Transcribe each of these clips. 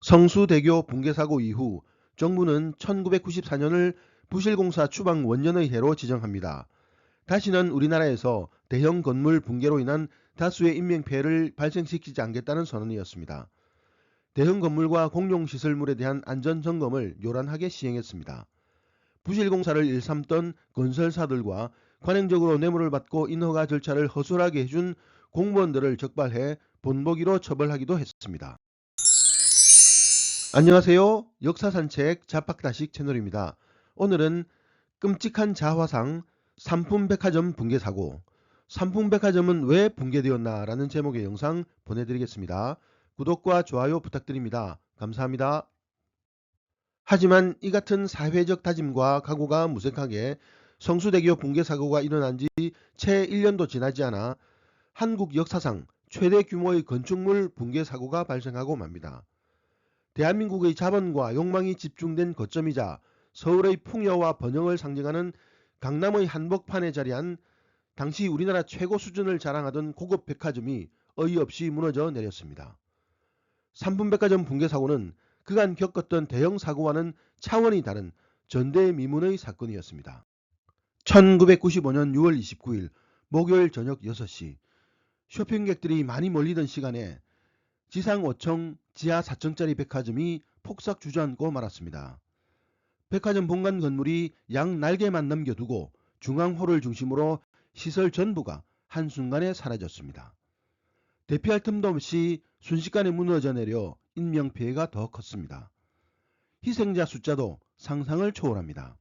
성수대교 붕괴 사고 이후 정부는 1994년을 부실공사 추방 원년의 해로 지정합니다. 다시는 우리나라에서 대형 건물 붕괴로 인한 다수의 인명피해를 발생시키지 않겠다는 선언이었습니다. 대형 건물과 공용시설물에 대한 안전점검을 요란하게 시행했습니다. 부실공사를 일삼던 건설사들과 관행적으로 뇌물을 받고 인허가 절차를 허술하게 해준 공무원들을 적발해 본보기로 처벌하기도 했습니다. 안녕하세요. 역사산책 자팍다식 채널입니다. 오늘은 끔찍한 자화상 삼풍백화점 붕괴 사고 삼풍백화점은 왜 붕괴되었나 라는 제목의 영상 보내드리겠습니다. 구독과 좋아요 부탁드립니다. 감사합니다. 하지만 이 같은 사회적 다짐과 각오가 무색하게 성수대교 붕괴 사고가 일어난 지 채 1년도 지나지 않아 한국 역사상 최대 규모의 건축물 붕괴 사고가 발생하고 맙니다. 대한민국의 자본과 욕망이 집중된 거점이자 서울의 풍요와 번영을 상징하는 강남의 한복판에 자리한 당시 우리나라 최고 수준을 자랑하던 고급 백화점이 어이없이 무너져 내렸습니다. 삼분백화점 붕괴 사고는 그간 겪었던 대형 사고와는 차원이 다른 전대미문의 사건이었습니다. 1995년 6월 29일 목요일 저녁 6시 쇼핑객들이 많이 몰리던 시간에 지상 5층 지하 4층짜리 백화점이 폭삭 주저앉고 말았습니다. 백화점 본관 건물이 양 날개만 남겨두고 중앙홀을 중심으로 시설 전부가 한순간에 사라졌습니다. 대피할 틈도 없이 순식간에 무너져 내려 인명피해가 더 컸습니다. 희생자 숫자도 상상을 초월합니다.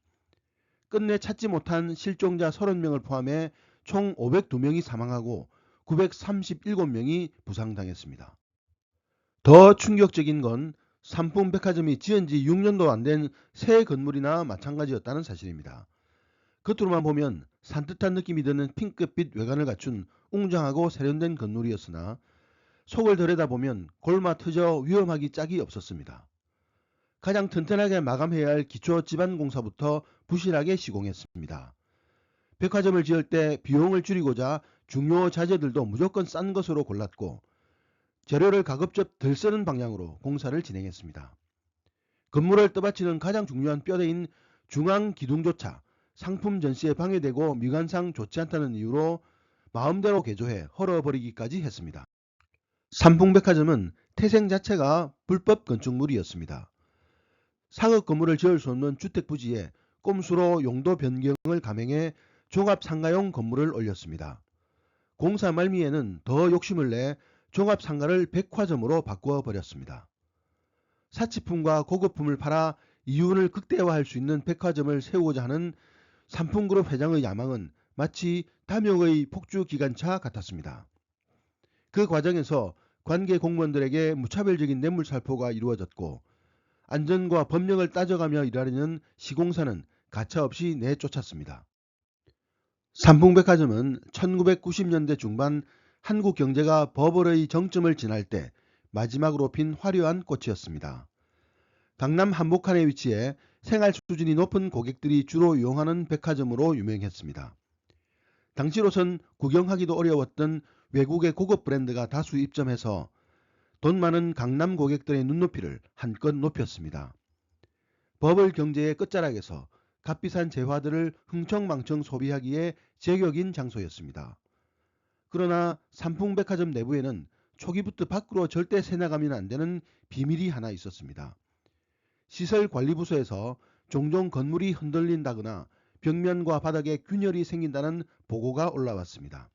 끝내 찾지 못한 실종자 30명을 포함해 총 502명이 사망하고 937명이 부상당했습니다. 더 충격적인 건 삼풍백화점이 지은 지 6년도 안 된 새 건물이나 마찬가지였다는 사실입니다. 겉으로만 보면 산뜻한 느낌이 드는 핑크빛 외관을 갖춘 웅장하고 세련된 건물이었으나 속을 들여다보면 골마 트져 위험하기 짝이 없었습니다. 가장 튼튼하게 마감해야 할 기초 지반공사부터 부실하게 시공했습니다. 백화점을 지을 때 비용을 줄이고자 중요 자재들도 무조건 싼 것으로 골랐고 재료를 가급적 덜 쓰는 방향으로 공사를 진행했습니다. 건물을 떠받치는 가장 중요한 뼈대인 중앙 기둥조차 상품 전시에 방해되고 미관상 좋지 않다는 이유로 마음대로 개조해 헐어버리기까지 했습니다. 삼풍백화점은 태생 자체가 불법 건축물이었습니다. 상업 건물을 지을 수 없는 주택 부지에 꼼수로 용도 변경을 감행해 종합 상가용 건물을 올렸습니다. 공사 말미에는 더 욕심을 내 종합상가를 백화점으로 바꾸어 버렸습니다. 사치품과 고급품을 팔아 이윤을 극대화할 수 있는 백화점을 세우고자 하는 삼풍그룹 회장의 야망은 마치 탐욕의 폭주 기관차 같았습니다. 그 과정에서 관계 공무원들에게 무차별적인 뇌물 살포가 이루어졌고 안전과 법령을 따져가며 일하려는 시공사는 가차없이 내쫓았습니다. 삼풍백화점은 1990년대 중반 한국 경제가 버블의 정점을 지날 때 마지막으로 핀 화려한 꽃이었습니다. 강남 한복판에 위치해 생활 수준이 높은 고객들이 주로 이용하는 백화점으로 유명했습니다. 당시로선 구경하기도 어려웠던 외국의 고급 브랜드가 다수 입점해서 돈 많은 강남 고객들의 눈높이를 한껏 높였습니다. 버블 경제의 끝자락에서 값비싼 재화들을 흥청망청 소비하기에 제격인 장소였습니다. 그러나 삼풍백화점 내부에는 초기부터 밖으로 절대 새 나가면 안 되는 비밀이 하나 있었습니다. 시설관리부서에서 종종 건물이 흔들린다거나 벽면과 바닥에 균열이 생긴다는 보고가 올라왔습니다.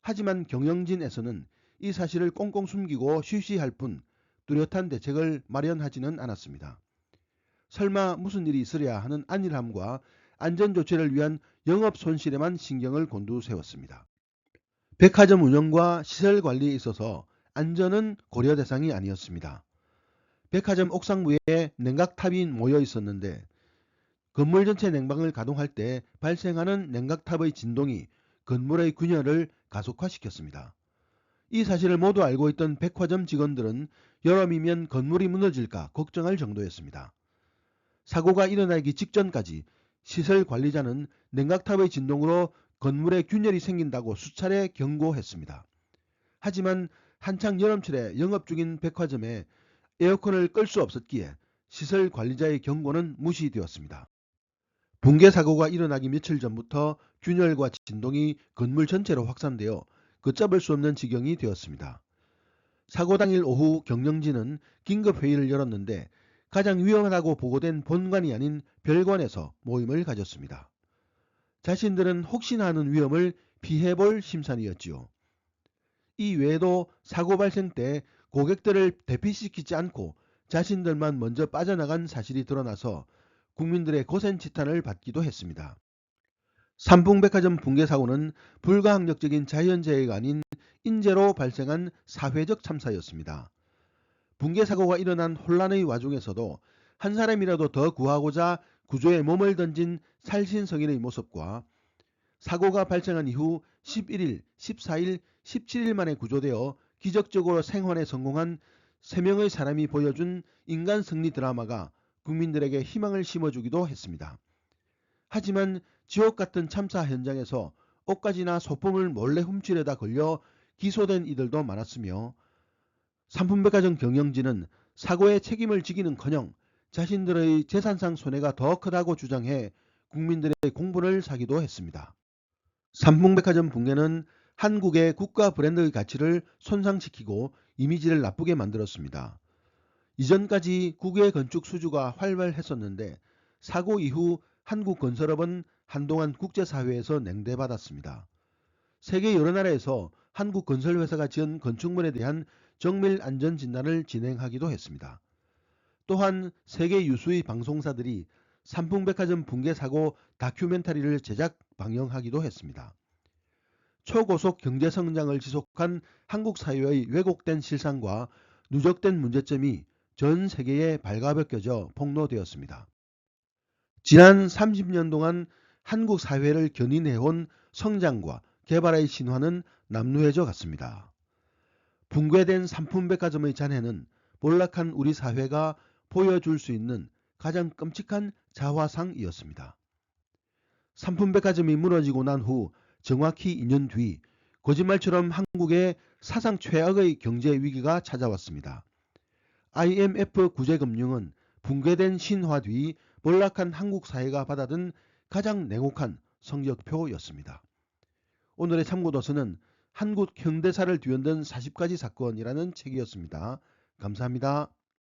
하지만 경영진에서는 이 사실을 꽁꽁 숨기고 쉬쉬할 뿐 뚜렷한 대책을 마련하지는 않았습니다. 설마 무슨 일이 있으랴 하는 안일함과 안전조치를 위한 영업 손실에만 신경을 곤두세웠습니다. 백화점 운영과 시설 관리에 있어서 안전은 고려 대상이 아니었습니다. 백화점 옥상부에 냉각탑이 모여 있었는데 건물 전체 냉방을 가동할 때 발생하는 냉각탑의 진동이 건물의 균열을 가속화시켰습니다. 이 사실을 모두 알고 있던 백화점 직원들은 여름이면 건물이 무너질까 걱정할 정도였습니다. 사고가 일어나기 직전까지 시설 관리자는 냉각탑의 진동으로 건물에 균열이 생긴다고 수차례 경고했습니다. 하지만 한창 여름철에 영업 중인 백화점에 에어컨을 끌 수 없었기에 시설 관리자의 경고는 무시되었습니다. 붕괴 사고가 일어나기 며칠 전부터 균열과 진동이 건물 전체로 확산되어 걷잡을 수 없는 지경이 되었습니다. 사고 당일 오후 경영진은 긴급 회의를 열었는데 가장 위험하다고 보고된 본관이 아닌 별관에서 모임을 가졌습니다. 자신들은 혹시나 하는 위험을 피해볼 심산이었지요. 이 외에도 사고 발생 때 고객들을 대피시키지 않고 자신들만 먼저 빠져나간 사실이 드러나서 국민들의 고센치탄을 받기도 했습니다. 삼풍백화점 붕괴 사고는 불가항력적인 자연재해가 아닌 인재로 발생한 사회적 참사였습니다. 붕괴 사고가 일어난 혼란의 와중에서도 한 사람이라도 더 구하고자 구조에 몸을 던진 살신 성인의 모습과 사고가 발생한 이후 11일, 14일, 17일 만에 구조되어 기적적으로 생還에 성공한 3명의 사람이 보여준 인간 승리 드라마가 국민들에게 희망을 심어주기도 했습니다. 하지만 지옥 같은 참사 현장에서 옷가지나 소품을 몰래 훔치려다 걸려 기소된 이들도 많았으며 삼품백화점 경영진은 사고의 책임을 지기는커녕 자신들의 재산상 손해가 더 크다고 주장해 국민들의 공분을 사기도 했습니다. 삼풍백화점 붕괴는 한국의 국가 브랜드의 가치를 손상시키고 이미지를 나쁘게 만들었습니다. 이전까지 국외 건축 수주가 활발했었는데 사고 이후 한국 건설업은 한동안 국제사회에서 냉대받았습니다. 세계 여러 나라에서 한국 건설회사가 지은 건축물에 대한 정밀 안전 진단을 진행하기도 했습니다. 또한 세계 유수의 방송사들이 삼풍백화점 붕괴 사고 다큐멘터리를 제작 방영하기도 했습니다. 초고속 경제 성장을 지속한 한국 사회의 왜곡된 실상과 누적된 문제점이 전 세계에 발가벗겨져 폭로되었습니다. 지난 30년 동안 한국 사회를 견인해온 성장과 개발의 신화는 남루해져 갔습니다. 붕괴된 삼품백화점의 잔해는 몰락한 우리 사회가 보여줄 수 있는 가장 끔찍한 자화상이었습니다. 삼품백화점이 무너지고 난 후 정확히 2년 뒤 거짓말처럼 한국에 사상 최악의 경제 위기가 찾아왔습니다. IMF 구제금융은 붕괴된 신화 뒤 몰락한 한국 사회가 받아든 가장 냉혹한 성적표였습니다. 오늘의 참고도서는 한국 현대사를 뒤흔든 40가지 사건이라는 책이었습니다. 감사합니다.